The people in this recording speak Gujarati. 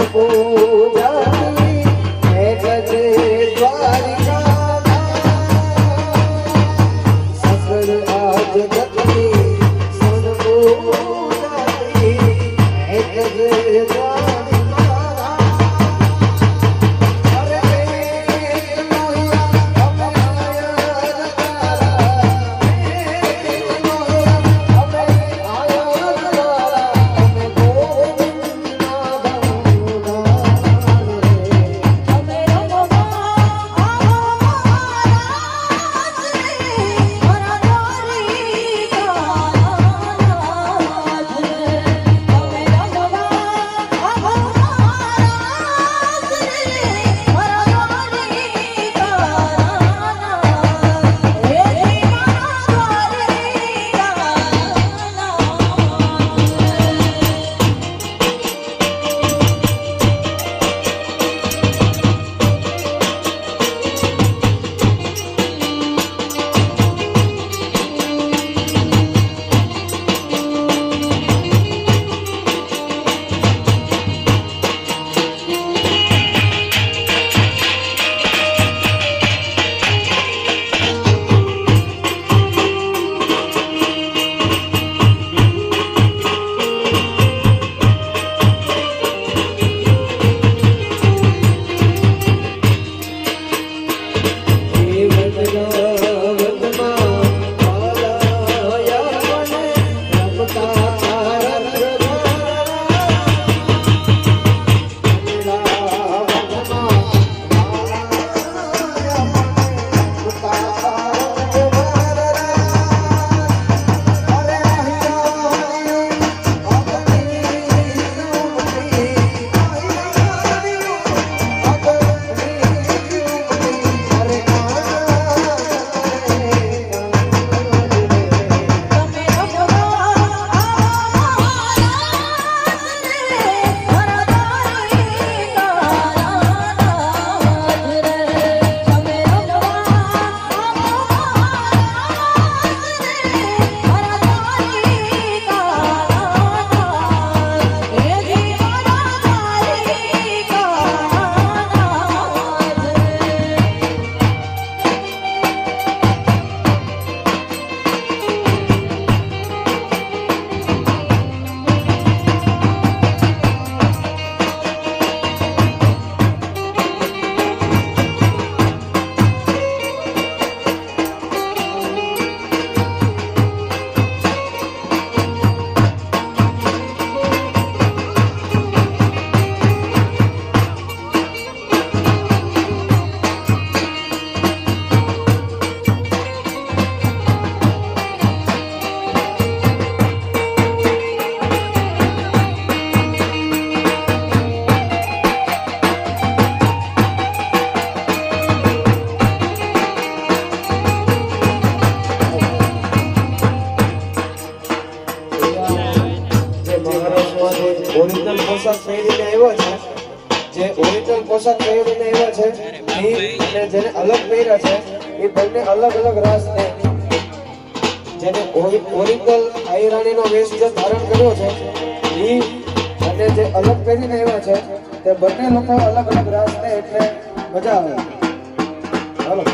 Oh. પોશાક પહેરીને એવા છે. અને જેને અલગ પહેર્યા છે એ બંને અલગ અલગ રાસ છે જેને ઓરિજિનલ આયરાણીનો વેશ જે ધારણ કર્યો છે એ અને જે અલગ પહેરીને આવ્યા છે, તે બંને લોકો અલગ અલગ રાસ છે એટલે મજા આવે. હાલો.